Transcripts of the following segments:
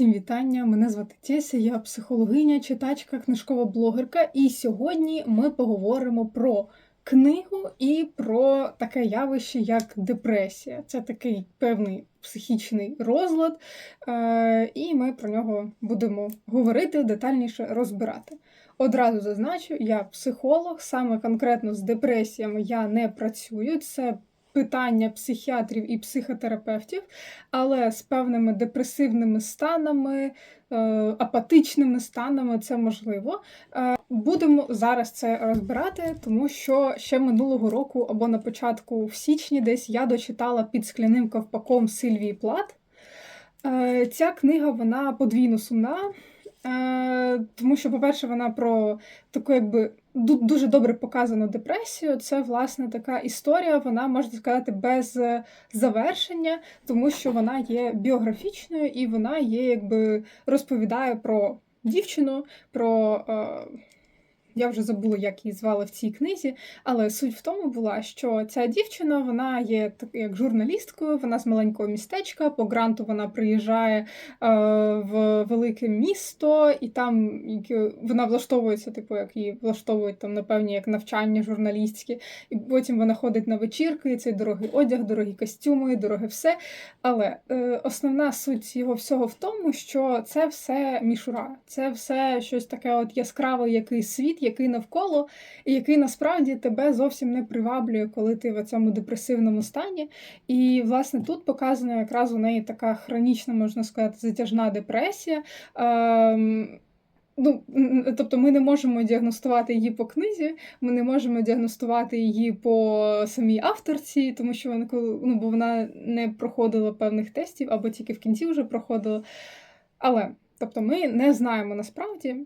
Всім вітання! Мене звати Теся, я психологиня, читачка, книжкова блогерка. І сьогодні ми поговоримо про книгу і про таке явище, як депресія. Це такий певний психічний розлад, е, і ми про нього будемо говорити, детальніше розбирати. Одразу зазначу, я психолог, саме конкретно з депресіями я не працюю. Це питання психіатрів і психотерапевтів, але з певними депресивними станами, е, апатичними станами це можливо. Е, Будемо зараз це розбирати, тому що ще минулого року або на початку в січні десь я дочитала під скляним ковпаком Сильвії Плат. Е, Ця книга вона подвійно сумна. Тому що, по-перше, вона про таку, якби дуже добре показано депресію. Це, власне, така історія, вона можна сказати, без завершення, тому що вона є біографічною і вона є, якби розповідає про дівчину, про. Е, я вже забула, як її звали в цій книзі, але суть в тому була, що ця дівчина вона є так як журналісткою, вона з маленького містечка. По гранту вона приїжджає е, в велике місто, і там вона влаштовується, типу, як її влаштовують там, напевні, як навчання журналістські. І потім вона ходить на вечірки, цей дорогий одяг, дорогі костюми, дороге все. Але е, основна суть його всього в тому, що це все мішура, це все щось таке от яскраве, який світ, який навколо, і який насправді тебе зовсім не приваблює, коли ти в цьому депресивному стані. І, власне, тут показана якраз у неї така хронічна, можна сказати, затяжна депресія. Ем, Ну, тобто ми не можемо діагностувати її по книзі, ми не можемо діагностувати її по самій авторці, тому що вона ну, бо вона не проходила певних тестів або тільки в кінці вже проходила. Але тобто ми не знаємо насправді.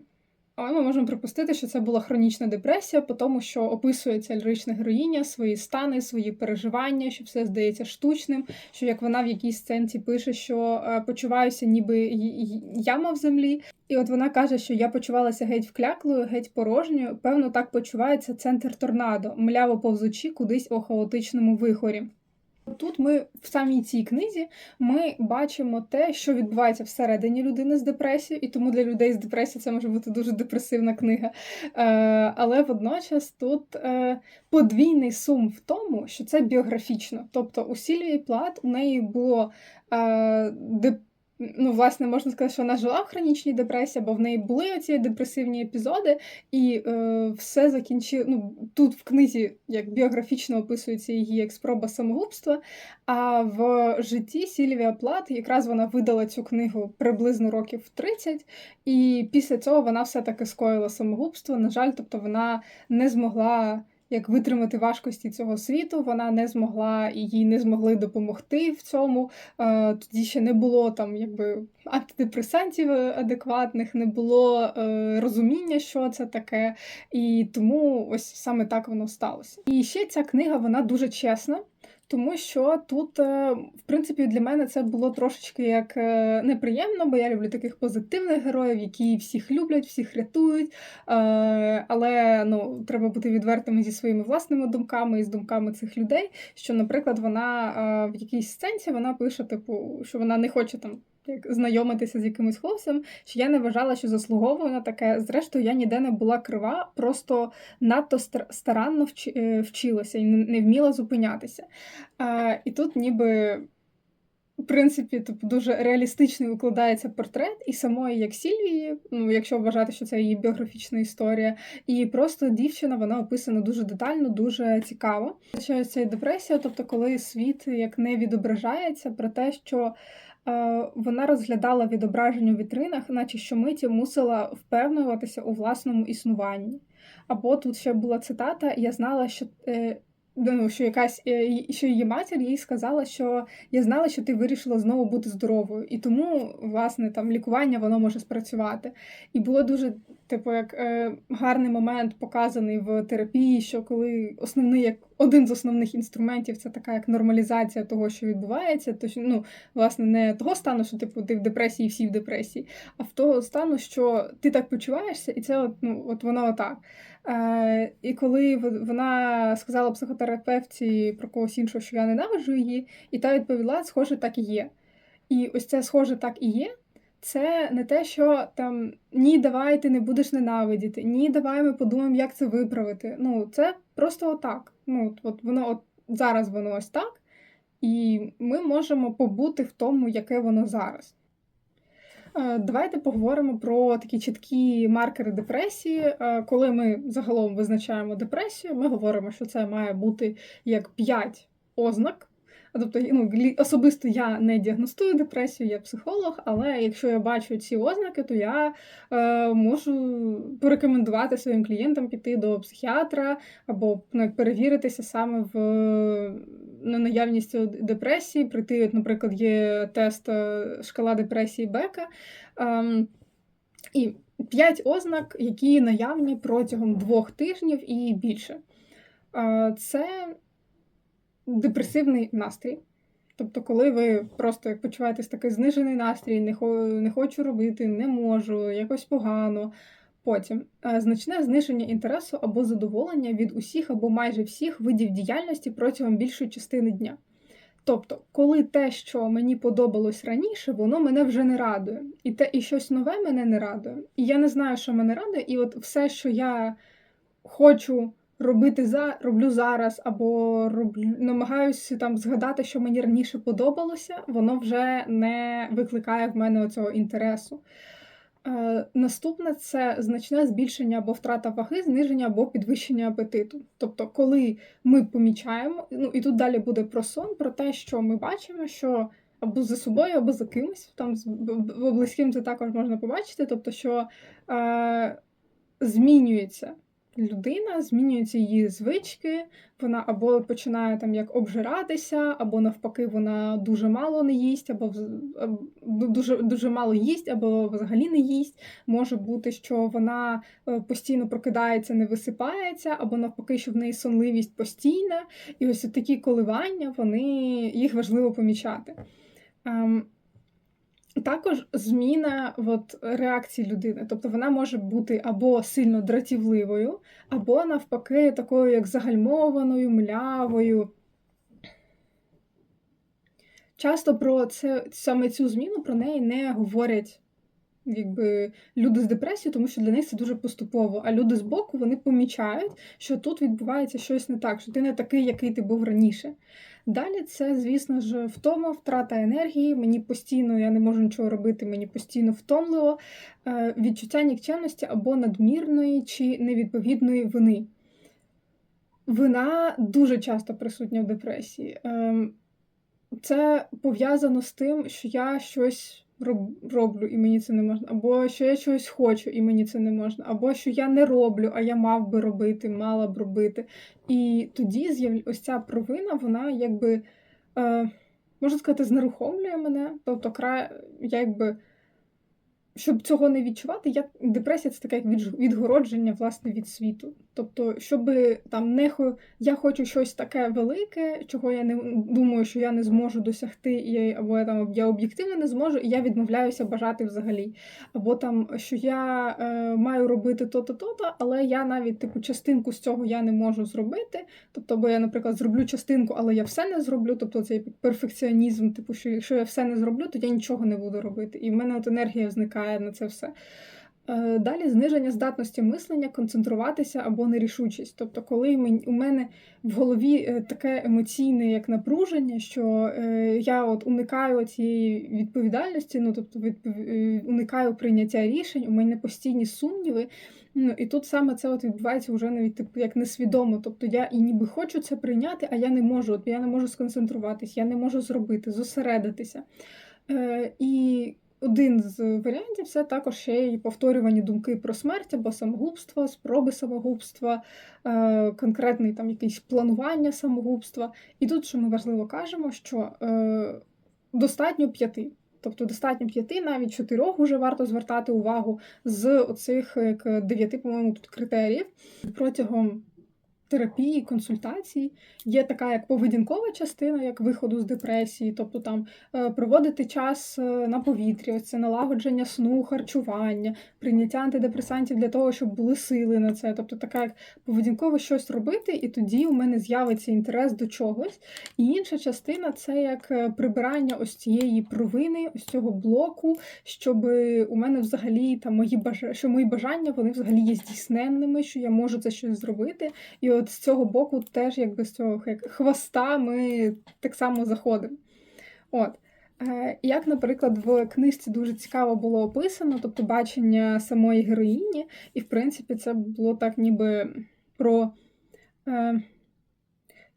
Але ми можемо припустити, що це була хронічна депресія, по тому що описується лірична героїня, свої стани, свої переживання, що все здається штучним. Що як вона в якійсь сценці пише, що е, почуваюся, ніби яма в землі. І от вона каже, що я почувалася геть вкляклою, геть порожньою. Певно, так почувається центр торнадо, мляво повзучи кудись у хаотичному вихорі. Тут ми в самій цій книзі ми бачимо те, що відбувається всередині людини з депресією, і тому для людей з депресією це може бути дуже депресивна книга. Е, але водночас тут е, подвійний сум в тому, що це біографічно. Тобто у Сільвії Плат у неї було е. Ну, власне, можна сказати, що вона жила в хронічній депресії, бо в неї були оці депресивні епізоди, і е, все закінчило. Ну, тут в книзі як біографічно описується її як спроба самогубства. А в житті Сільвія Плат якраз вона видала цю книгу приблизно років в 30, і після цього вона все-таки скоїла самогубство. На жаль, тобто вона не змогла. Як витримати важкості цього світу, вона не змогла і їй не змогли допомогти в цьому. Е, Тоді ще не було там якби антидепресантів адекватних, не було е, розуміння, що це таке. І тому ось саме так воно сталося. І ще ця книга вона дуже чесна. Тому що тут, е, в принципі, для мене це було трошечки як е, неприємно, бо я люблю таких позитивних героїв, які всіх люблять, всіх рятують. Е, Але ну, треба бути відвертими зі своїми власними думками і з думками цих людей. Що, наприклад, вона в якійсь сценці вона пише, типу, що вона не хоче там. Як знайомитися з якимось хлопцем, що я не вважала, що заслуговую на таке. Зрештою, я ніде не була крива, просто надто стар- старанно е, вчилася і не вміла зупинятися. А, і тут ніби. В принципі, тобто дуже реалістично викладається портрет і самої як Сільвії, ну якщо вважати, що це її біографічна історія, і просто дівчина вона описана дуже детально, дуже цікаво. Що ця депресія, тобто, коли світ як не відображається про те, що вона розглядала відображення у вітринах, наче щомиті мусила впевнюватися у власному існуванні. Або тут ще була цитата: я знала, що. Ну, що якась е, що її матір їй сказала, що я знала, що ти вирішила знову бути здоровою, і тому власне там лікування воно може спрацювати. І було дуже, типу, як е, гарний момент показаний в терапії, що коли основний як один з основних інструментів це така як нормалізація того, що відбувається, то ну власне не того стану, що типу ти в депресії, всі в депресії, а в того стану, що ти так почуваєшся, і це от, ну, от воно отак. Е, і коли вона сказала психотерапевті про когось іншого, що я ненавиджу її, і та відповіла, схоже, так і є. І ось це схоже, так і є. це не те, що там ні, давай ти не будеш ненавидіти, ні, давай ми подумаємо, як це виправити. Ну, це просто отак. Ну, от, воно от зараз воно ось так, і ми можемо побути в тому, яке воно зараз. Е, Давайте поговоримо про такі чіткі маркери депресії. Е, Коли ми загалом визначаємо депресію, ми говоримо, що це має бути як 5 ознак. Тобто, ну, особисто я не діагностую депресію, я психолог, але якщо я бачу ці ознаки, то я е, можу порекомендувати своїм клієнтам піти до психіатра або ну, перевіритися саме в на наявність депресії. Прийти, от, наприклад, є тест е, шкала депресії Бека. Ем, і п'ять ознак, які наявні протягом двох тижнів і більше. Е, Це депресивний настрій. Тобто, коли ви просто як почуваєтесь такий знижений настрій, не, хо, не хочу робити, не можу, якось погано. Потім е, значне зниження інтересу або задоволення від усіх або майже всіх видів діяльності протягом більшої частини дня. Тобто, коли те, що мені подобалось раніше, воно мене вже не радує. І те, і щось нове мене не радує. І я не знаю, що мене радує, і от все, що я хочу робити за роблю зараз, або роблю, намагаюся там згадати, що мені раніше подобалося, воно вже не викликає в мене оцього інтересу. Е, Наступне це значне збільшення або втрата ваги, зниження або підвищення апетиту. Тобто, коли ми помічаємо, ну і тут далі буде про сон, про те, що ми бачимо, що або за собою, або за кимось, там близьким це також можна побачити, тобто, що е, змінюється людина, змінюються її звички, вона або починає там як обжиратися, або навпаки, вона дуже мало не їсть, або дуже, дуже мало їсть, або взагалі не їсть. Може бути, що вона е, постійно прокидається, не висипається, або навпаки, що в неї сонливість постійна. І ось такі коливання, вони їх важливо помічати. Також зміна от, реакції людини. Тобто вона може бути або сильно дратівливою, або навпаки, такою, як загальмованою, млявою. Часто про це саме цю зміну про неї не говорять якби, люди з депресією, тому що для них це дуже поступово. А люди з боку вони помічають, що тут відбувається щось не так, що ти не такий, який ти був раніше. Далі це, звісно ж, втома, втрата енергії. Мені постійно я не можу нічого робити, мені постійно втомливо, е, відчуття нікчемності або надмірної чи невідповідної вини. Вина дуже часто присутня в депресії. Ем, Це пов'язано з тим, що я щось роблю, і мені це не можна, або що я щось хочу, і мені це не можна, або що я не роблю, а я мав би робити, мала б робити. І тоді ось ця провина, вона якби, е, можна сказати, знерухомлює мене. Тобто, кра... я якби. Щоб цього не відчувати, я депресія це таке відгородження власне від світу. Тобто, щоб там не я хочу щось таке велике, чого я не думаю, що я не зможу досягти, і або я там я об'єктивно не зможу, і я відмовляюся бажати взагалі. Або там, що я е, маю робити то-то, то-то, але я навіть типу частинку з цього я не можу зробити. Тобто, бо я, наприклад, зроблю частинку, але я все не зроблю. Тобто цей перфекціонізм, типу, що якщо я все не зроблю, то я нічого не буду робити. І в мене от енергія зникає на це все. Е, Далі зниження здатності мислення, концентруватися або нерішучість. Тобто, коли у мене в голові е, таке емоційне як напруження, що е, я от уникаю цієї відповідальності, ну тобто уникаю прийняття рішень, у мене постійні сумніви. Ну і тут саме це от відбувається вже навіть типу як несвідомо. Тобто я і ніби хочу це прийняти, а я не можу. От я не можу сконцентруватись, я не можу зробити, зосередитися. І один з варіантів це також ще й повторювані думки про смерть або самогубство, спроби самогубства, е, конкретний там якийсь планування самогубства. І тут, що ми важливо кажемо, що е, достатньо п'яти. Тобто достатньо п'яти, навіть чотирьох уже варто звертати увагу з оцих дев'яти, по-моєму, тут критеріїв протягом терапії, консультацій. Є така як поведінкова частина, як виходу з депресії, тобто там е, проводити час е, на повітрі, ось це налагодження сну, харчування, прийняття антидепресантів для того, щоб були сили на це. Тобто, така як поведінково щось робити, і тоді у мене з'явиться інтерес до чогось. І інша частина це як е, прибирання ось цієї провини, ось цього блоку, щоб у мене взагалі там мої бажання, що мої бажання вони взагалі є здійсненними, що я можу це щось зробити. І от з цього боку, теж якби з цього хвоста, ми так само заходимо. От. Е, Як, наприклад, в книжці дуже цікаво було описано, тобто бачення самої героїні, і, в принципі, це було так ніби про е,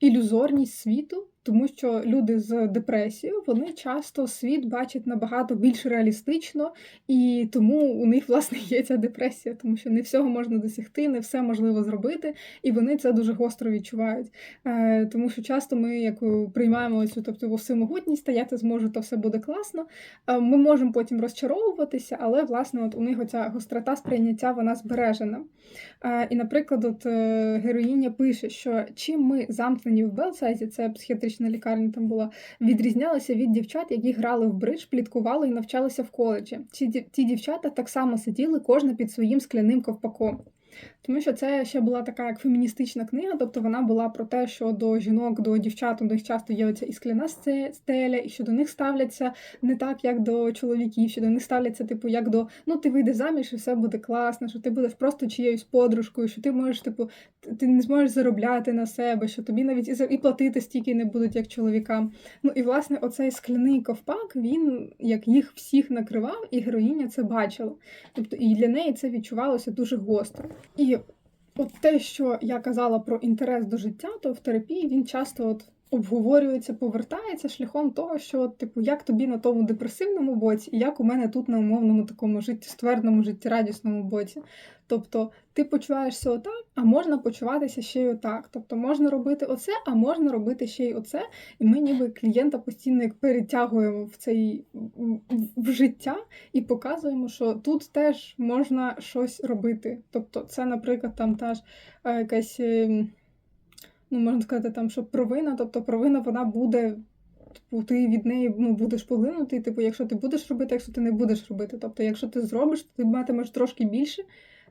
ілюзорність світу, тому що люди з депресією вони часто світ бачать набагато більш реалістично, і тому у них власне є ця депресія, тому що не всього можна досягти, не все можливо зробити, і вони це дуже гостро відчувають. Е, Тому що часто ми як приймаємо цю тобто всемогутність, та я це зможу, то все буде класно. Е, Ми можемо потім розчаровуватися, але власне от у них оця гострота сприйняття вона збережена. Е, І, наприклад, от героїня пише, що чим ми замкнені в Белсайзі, це психіатрична лікарня там була, відрізнялася від дівчат, які грали в бридж, пліткували і навчалися в коледжі. Ці ті дівчата так само сиділи кожна під своїм скляним ковпаком. Тому що це ще була така як феміністична книга, тобто вона була про те, що до жінок, до дівчат у часто є оця і стеля, і що до них ставляться не так, як до чоловіків, що до них ставляться, типу, як до ну ти вийдеш заміж, і все буде класно, що ти будеш просто чиєюсь подружкою, що ти можеш, типу, ти не зможеш заробляти на себе, що тобі навіть і, і платити стільки не будуть, як чоловікам. Ну і власне оцей скляний ковпак, він як їх всіх накривав, і героїня це бачила. Тобто і для неї це відчувалося дуже гостро. І от те, що я казала про інтерес до життя, то в терапії він часто от обговорюється, повертається шляхом того, що, типу, як тобі на тому депресивному боці, і як у мене тут на умовному такому життєстверному, життєрадісному боці. Тобто ти почуваєшся отак, а можна почуватися ще й отак. Тобто можна робити оце, а можна робити ще й оце. І ми ніби клієнта постійно як перетягуємо в цей в- життя і показуємо, що тут теж можна щось робити. Тобто, це, наприклад, там та ж е, якась. Ну, можна сказати, там, що провина, тобто провина вона буде, типу, ти від неї ну, будеш поглинутий, типу, якщо ти будеш робити, якщо ти не будеш робити. Тобто, якщо ти зробиш, ти матимеш трошки більше,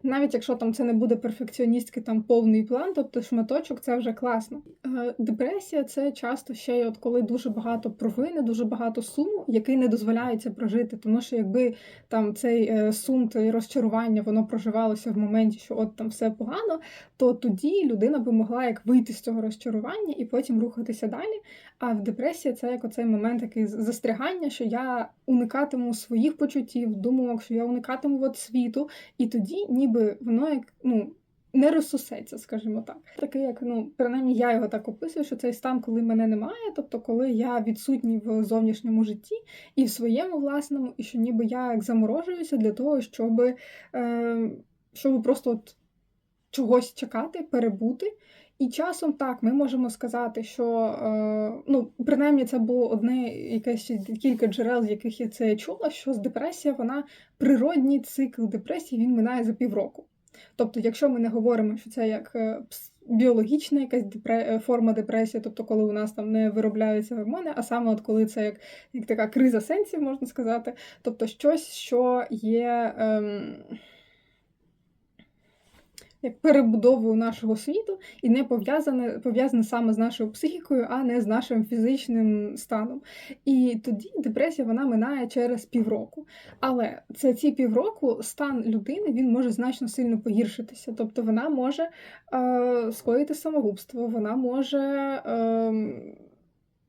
навіть якщо там це не буде перфекціоністський там повний план, тобто шматочок, це вже класно. Е, Депресія це часто ще й от коли дуже багато провини, дуже багато суму, який не дозволяється прожити. Тому що якби там цей е, сум, це розчарування, воно проживалося в моменті, що от там все погано, то тоді людина би могла як вийти з цього розчарування і потім рухатися далі. А в депресії це як оцей момент такий застрягання, що я уникатиму своїх почуттів, думок, що я уникатиму от світу, і тоді ніби воно як ну. Не розсусеться, скажімо так. Таке, як ну, принаймні я його так описую, що цей стан, коли мене немає, тобто коли я відсутній в зовнішньому житті і в своєму власному, і що ніби я як заморожуюся для того, щоб, е, щоб просто от чогось чекати, перебути. І часом так, ми можемо сказати, що е, ну, принаймні це було одне якесь кілька джерел, з яких я це чула, що з депресія вона природній цикл депресії він минає за півроку. Тобто, якщо ми не говоримо, що це як е, біологічна якась депре... е, форма депресії, тобто коли у нас там не виробляються гормони, а саме от коли це як, як така криза сенсів, можна сказати, тобто щось, що є. Ем як перебудовою нашого світу і не пов'язане пов'язане саме з нашою психікою, а не з нашим фізичним станом. І тоді депресія вона минає через півроку. Але це ці півроку стан людини він може значно сильно погіршитися. Тобто вона може е, скоїти самогубство, вона може. Е,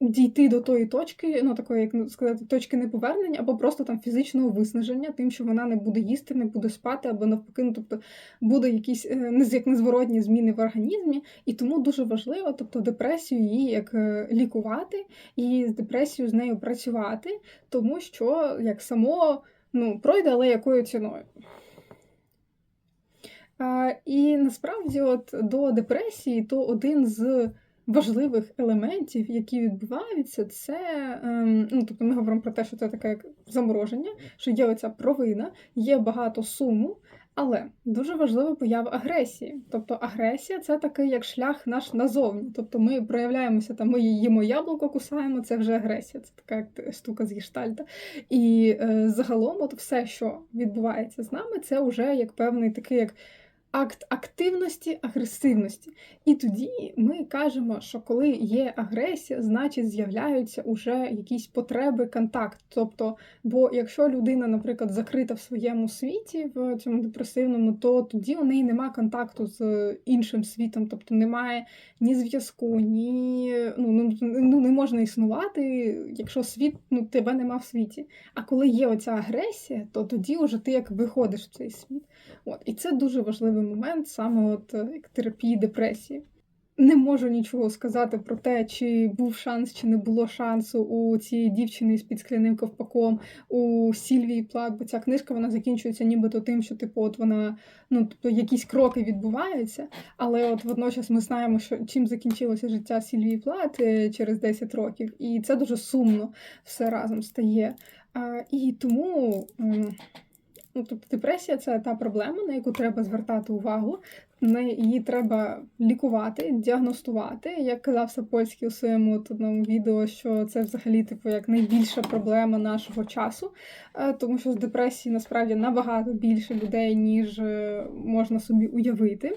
Дійти до тої точки, ну такої, як ну, сказати, точки неповернення, або просто там фізичного виснаження, тим, що вона не буде їсти, не буде спати, або навпаки, ну, тобто буде якісь е, як незворотні зміни в організмі, і тому дуже важливо, тобто депресію її як е, лікувати і з депресією з нею працювати, тому що як само ну, пройде, але якою ціною. І насправді, от до депресії, то один з важливих елементів, які відбуваються, це ем, ну, тобто ми говоримо про те, що це таке як замороження, що є оця провина, є багато суму, Але дуже важлива поява агресії. Тобто агресія це такий як шлях наш назовні. Тобто ми проявляємося, там ми їмо яблуко, кусаємо, це вже агресія, це така як штука з гештальта. І е, загалом, от все, що відбувається з нами, це вже як певний такий як акт активності, агресивності. І тоді ми кажемо, що коли є агресія, значить з'являються уже якісь потреби контакт. Тобто, бо якщо людина, наприклад, закрита в своєму світі, в цьому депресивному, то тоді у неї немає контакту з іншим світом, тобто немає ні зв'язку, ні ну, ну, ну не можна існувати, якщо світ ну, тебе нема в світі. А коли є оця агресія, то тоді вже ти як виходиш в цей світ. От. І це дуже важливий момент саме от е, як терапії депресії. Не можу нічого сказати про те, чи був шанс, чи не було шансу у цієї дівчини з під скляним ковпаком, у Сільвії Плат, бо ця книжка вона закінчується нібито тим, що типу, от вона ну тобто якісь кроки відбуваються. Але от водночас ми знаємо, що чим закінчилося життя Сільвії Плат е, через 10 років, і це дуже сумно все разом стає. А, І тому. Ну, тобто депресія це та проблема, на яку треба звертати увагу, на її треба лікувати, діагностувати. Як казав Сапольський у своєму одному відео, що це взагалі типу як найбільша проблема нашого часу, е, тому що з депресії насправді набагато більше людей, ніж е, можна собі уявити.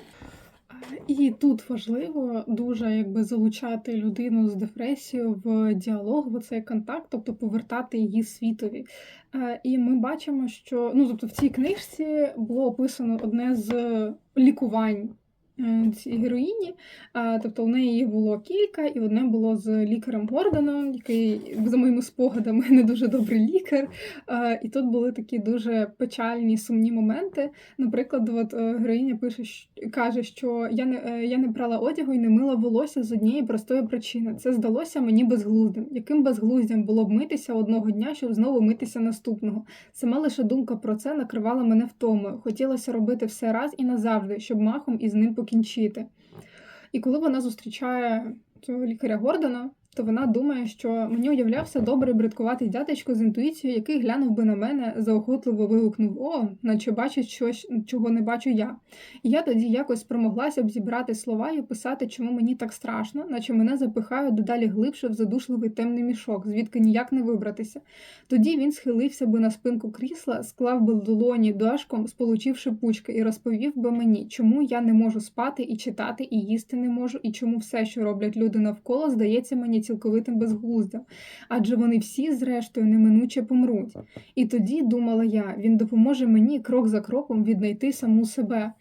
І тут важливо дуже якби залучати людину з депресією в діалог, в цей контакт, тобто повертати її світові. Е, і ми бачимо, що ну тобто в цій книжці було описано одне з лікувань цій героїні. Тобто у неї їх було кілька, і одне було з лікарем Гордоном, який, за моїми спогадами, не дуже добрий лікар. І тут були такі дуже печальні, сумні моменти. Наприклад, от е, героїня пише, каже, що я не е, я не брала одягу і не мила волосся з однієї простої причини. Це здалося мені безглуздим. Яким безглуздям було б митися одного дня, щоб знову митися наступного? Сама лише думка про це накривала мене втомою. Хотілося робити все раз і назавжди, щоб махом із ним покінчити. І коли вона зустрічає цього лікаря Гордона, то вона думає, що мені уявлявся добрий бредкуватий дядечко з інтуїцією, який глянув би на мене, заохотливо вигукнув О, наче бачить щось, чого не бачу я. І я тоді якось спромоглася б зібрати слова і описати, чому мені так страшно, наче мене запихають дедалі глибше в задушливий темний мішок, звідки ніяк не вибратися. Тоді він схилився би на спинку крісла, склав би долоні дашком, сполучивши пучки, і розповів би мені, чому я не можу спати і читати, і їсти не можу, і чому все, що роблять люди навколо, здається мені цілковитим безглуздям, адже вони всі, зрештою, неминуче помруть. І тоді, думала я, він допоможе мені крок за кроком віднайти саму себе.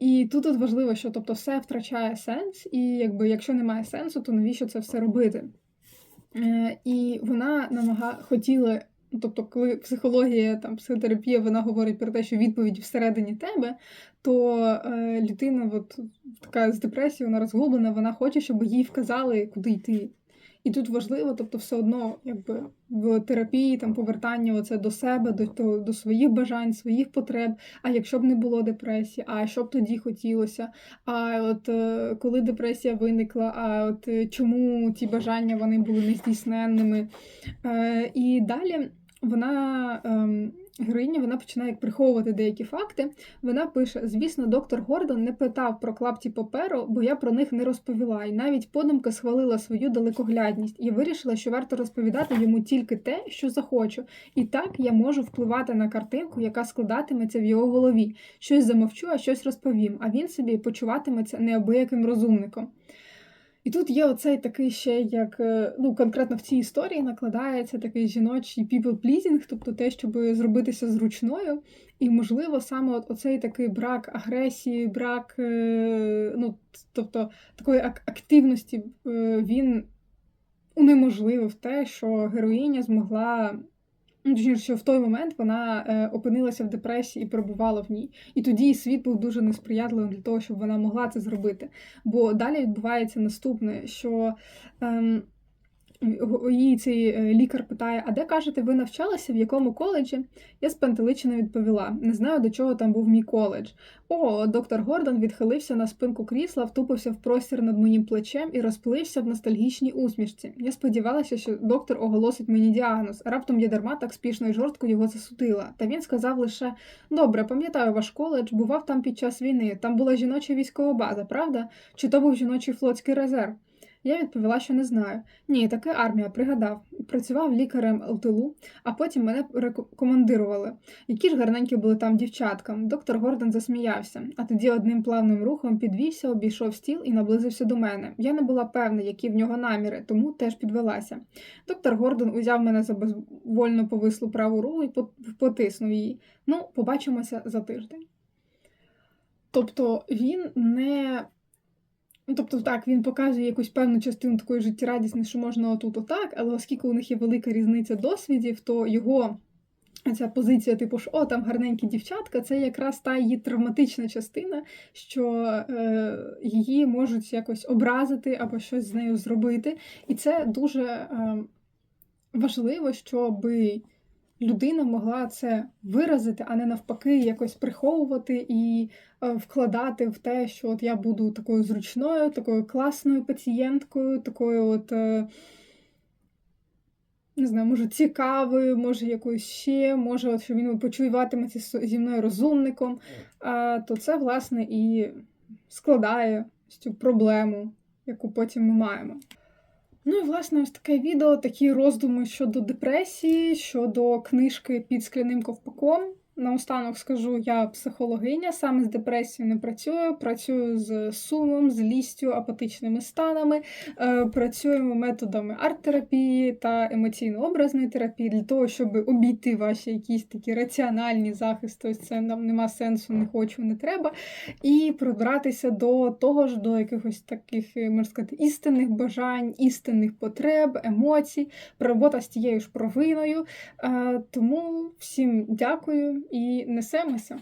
І тут от важливо, що тобто все втрачає сенс, і якби якщо немає сенсу, то навіщо це все робити? Е, і вона намага хотіла. Тобто, коли психологія, там психотерапія, вона говорить про те, що відповідь всередині тебе, то е, людина, от така з депресією, вона розгублена, вона хоче, щоб їй вказали, куди йти. І тут важливо, тобто, все одно, якби в терапії там повертання оце до себе, до до, до своїх бажань, своїх потреб. А якщо б не було депресії, а що б тоді хотілося? А от е, коли депресія виникла, а от е, чому ті бажання вони були нездійсненними? Е, І далі вона. Е, Героїня вона починає приховувати деякі факти. Вона пише: звісно, доктор Гордон не питав про клапті паперу, бо я про них не розповіла, і навіть подумки схвалила свою далекоглядність і вирішила, що варто розповідати йому тільки те, що захочу. І так я можу впливати на картинку, яка складатиметься в його голові. Щось замовчу, а щось розповім. А він собі почуватиметься неабияким розумником. І тут є оцей такий ще, як е, ну конкретно в цій історії накладається такий жіночий people-pleasing, тобто те, щоб зробитися зручною. І, можливо, саме оцей такий брак агресії, брак, е, ну тобто такої активності, е, він унеможливив те, що героїня змогла що в той момент вона е, опинилася в депресії і перебувала в ній. І тоді світ був дуже несприятливим для того, щоб вона могла це зробити. Бо далі відбувається наступне, що. Е, в- її цей е, лікар питає: А де кажете, ви навчалися, в якому коледжі? Я спантеличено відповіла: не знаю, до чого там був мій коледж. О, доктор Гордон відхилився на спинку крісла, втупився в простір над моїм плечем і розплився в ностальгічній усмішці. Я сподівалася, що доктор оголосить мені діагноз. Раптом я дарма так спішно і жорстко його засудила. Та він сказав лише: Добре, пам'ятаю ваш коледж, бував там під час війни. Там була жіноча військова база, правда? Чи то був жіночий флотський резерв? Я відповіла, що не знаю. Ні, таке армія, пригадав. Працював лікарем у тилу, а потім мене рекомендували. Які ж гарненькі були там дівчатка. Доктор Гордон засміявся, а тоді одним плавним рухом підвівся, обійшов стіл і наблизився до мене. Я не була певна, які в нього наміри, тому теж підвелася. Доктор Гордон узяв мене за безвольно повислу праву руку і потиснув її. Ну, побачимося за тиждень. Тобто він не. Ну, тобто, так, він показує якусь певну частину такої життєрадісної, що можна отут отак, але оскільки у них є велика різниця досвідів, то його ця позиція, типу, що о, там гарненькі дівчатка, це якраз та її травматична частина, що е, її можуть якось образити або щось з нею зробити. І це дуже е, важливо, щоби людина могла це виразити, а не навпаки, якось приховувати і е, вкладати в те, що от я буду такою зручною, такою класною пацієнткою, такою от. е, Не знаю, може, цікавою, може, якоюсь ще, може, от, що він почуватиметься зі мною розумником, а, то це, власне, і складає цю проблему, яку потім ми маємо. Ну і власне ось таке відео, такі роздуми щодо депресії, щодо книжки під скляним ковпаком. Наостанок скажу, я психологиня, саме з депресією не працюю. Працюю з сумом, злістю, апатичними станами. Е, працюємо методами арт-терапії та емоційно-образної терапії для того, щоб обійти ваші якісь такі раціональні захисти. Ось це нам нема сенсу, не хочу, не треба. І пробратися до того ж, до якихось таких, е, можна сказати, істинних бажань, істинних потреб, емоцій, робота з тією ж провиною. Е, Тому всім дякую і несемося.